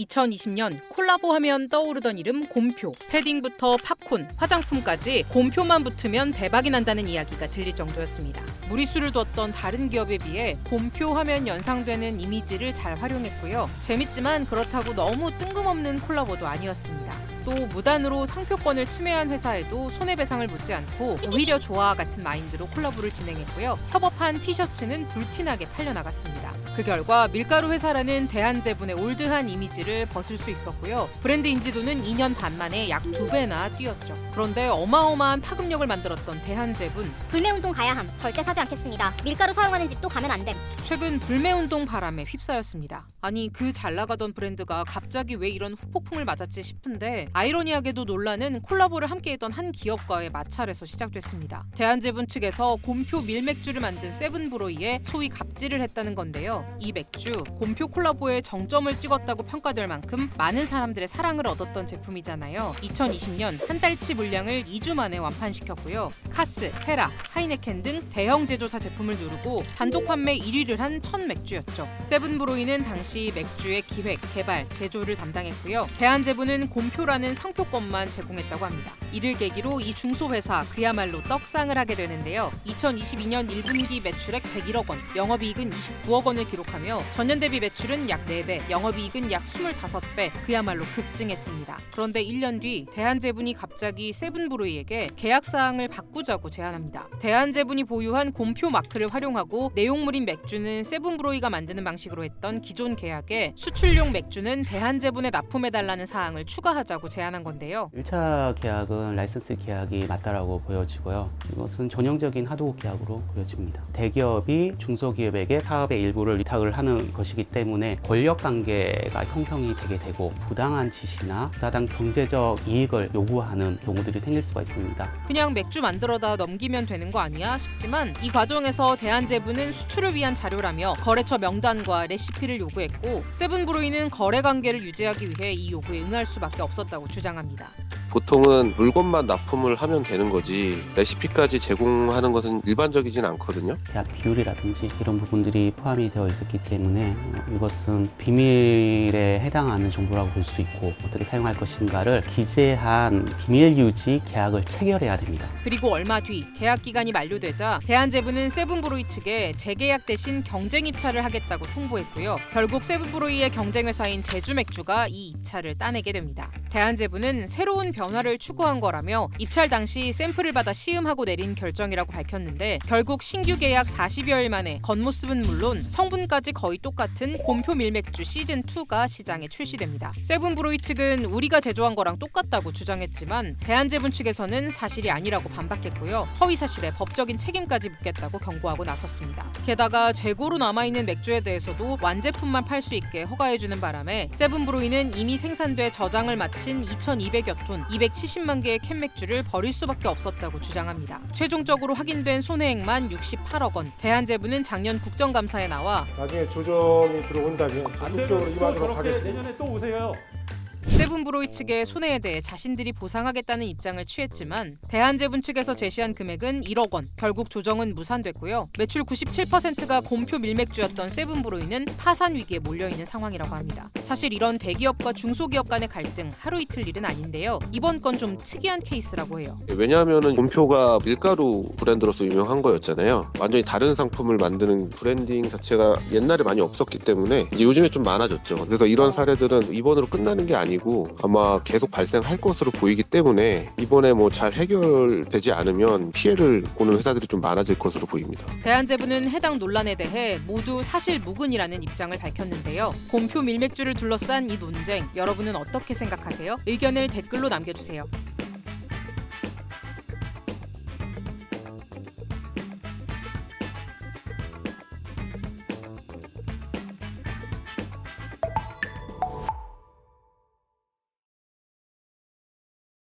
2020년 콜라보 하면 떠오르던 이름 곰표. 패딩부터 팝콘, 화장품까지 곰표만 붙으면 대박이 난다는 이야기가 들릴 정도였습니다. 무리수를 뒀던 다른 기업에 비해 곰표 하면 연상되는 이미지를 잘 활용했고요. 재밌지만 그렇다고 너무 뜬금없는 콜라보도 아니었습니다. 또 무단으로 상표권을 침해한 회사에도 손해배상을 묻지 않고 오히려 좋아 같은 마인드로 콜라보를 진행했고요. 협업한 티셔츠는 불티나게 팔려나갔습니다. 그 결과 밀가루 회사라는 대한제분의 올드한 이미지를 벗을 수 있었고요. 브랜드 인지도는 2년 반 만에 약두 배나 뛰었죠. 그런데 어마어마한 파급력을 만들었던 대한제분 불매운동 가야 함. 절대 사지 않겠습니다. 밀가루 사용하는 집도 가면 안 됨. 최근 불매운동 바람에 휩싸였습니다. 아니 그 잘 나가던 브랜드가 갑자기 왜 이런 후폭풍을 맞았지 싶은데 아이러니하게도 논란은 콜라보를 함께했던 한 기업과의 마찰에서 시작됐습니다. 대한제분 측에서 곰표 밀맥주를 만든 세븐브로이에 소위 갑질을 했다는 건데요. 이 맥주 곰표 콜라보에 정점을 찍었다고 평가될 만큼 많은 사람들의 사랑을 얻었던 제품이잖아요. 2020년 한 달치 물량을 2주 만에 완판시켰고요. 카스, 테라, 하이네켄 등 대형 제조사 제품을 누르고 단독 판매 1위를 한 첫 맥주였죠. 세븐브로이는 당시 맥주의 기획, 개발, 제조를 담당했고요. 대한제분은 곰표라는 상표권만 제공했다고 합니다. 이를 계기로 이 중소회사 그야말로 떡상을 하게 되는데요. 2022년 1분기 매출액 101억 원, 영업이익은 29억 원을 기록하며 전년 대비 매출은 약 4배, 영업이익은 약 25배, 그야말로 급증했습니다. 그런데 1년 뒤 대한제분이 갑자기 세븐브로이에게 계약 사항을 바꾸자고 제안합니다. 대한제분이 보유한 곰표 마크를 활용하고 내용물인 맥주는 세븐브로이가 만드는 방식으로 했던 기존 계약에 수출용 맥주는 대한제분에 납품해달라는 사항을 추가하자고 제안한 건데요. 1차 계약은 라이선스 계약이 맞다라고 보여지고요. 이것은 전형적인 하드웨어 계약으로 보여집니다. 대기업이 중소기업에게 사업의 일부를 위탁을 하는 것이기 때문에 권력 관계가 형성 이 되게 되고 부당한 지시나 부당한 경제적 이익을 요구하는 경우들이 생길 수가 있습니다. 그냥 맥주 만들어다 넘기면 되는 거 아니야 싶지만 이 과정에서 대한제분은 수출을 위한 자료라며 거래처 명단과 레시피를 요구했고 세븐브로이는 거래 관계를 유지하기 위해 이 요구에 응할 수밖에 없었다고 주장합니다. 보통은 물건만 납품을 하면 되는 거지 레시피까지 제공하는 것은 일반적이진 않거든요. 계약 비율이라든지 이런 부분들이 포함이 되어 있었기 때문에 어, 이것은 비밀에 해당하는 정보라고 볼 수 있고 어떻게 사용할 것인가를 기재한 비밀 유지 계약을 체결해야 됩니다. 그리고 얼마 뒤 계약 기간이 만료되자 대한제분은 세븐브로이 측에 재계약 대신 경쟁 입찰을 하겠다고 통보했고요. 결국 세븐브로이의 경쟁 회사인 제주맥주가 이 입찰을 따내게 됩니다. 대한제분은 새로운 변화를 추구한 거라며 입찰 당시 샘플을 받아 시음하고 내린 결정이라고 밝혔는데 결국 신규 계약 40여일 만에 겉모습은 물론 성분까지 거의 똑같은 곰표 밀맥주 시즌 2가 시장에 출시됩니다. 세븐브로이 측은 우리가 제조한 거랑 똑같다고 주장했지만 대한제분 측에서는 사실이 아니라고 반박했고요. 허위 사실에 법적인 책임까지 묻겠다고 경고하고 나섰습니다. 게다가 재고로 남아있는 맥주에 대해서도 완제품만 팔 수 있게 허가해주는 바람에 세븐브로이는 이미 생산돼 저장을 마친 2,200여 톤, 270만 개의 캔맥주를 버릴 수밖에 없었다고 주장합니다. 최종적으로 확인된 손해액만 68억 원. 대한제분은 작년 국정감사에 나와 나중에 조정이 들어온다면 적극적으로 임하도록 저렇게 하겠습니다. 내년에 또 오세요. 세븐 브로이 측의 손해에 대해 자신들이 보상하겠다는 입장을 취했지만 대한제분 측에서 제시한 금액은 1억 원. 결국 조정은 무산됐고요. 매출 97%가 곰표 밀맥주였던 세븐 브로이는 파산 위기에 몰려 있는 상황이라고 합니다. 사실 이런 대기업과 중소기업 간의 갈등 하루 이틀 일은 아닌데요. 이번 건 좀 특이한 케이스라고 해요. 왜냐하면은 곰표가 밀가루 브랜드로서 유명한 거였잖아요. 완전히 다른 상품을 만드는 브랜딩 자체가 옛날에 많이 없었기 때문에 이제 요즘에 좀 많아졌죠. 그래서 이런 사례들은 이번으로 끝나는 게 아니고 아마 계속 발생할 것으로 보이기 때문에 이번에 뭐 잘 해결되지 않으면 피해를 보는 회사들이 좀 많아질 것으로 보입니다. 대한제분은 해당 논란에 대해 모두 사실 무근이라는 입장을 밝혔는데요. 곰표 밀맥주를 둘러싼 이 논쟁 여러분은 어떻게 생각하세요? 의견을 댓글로 남겨주세요.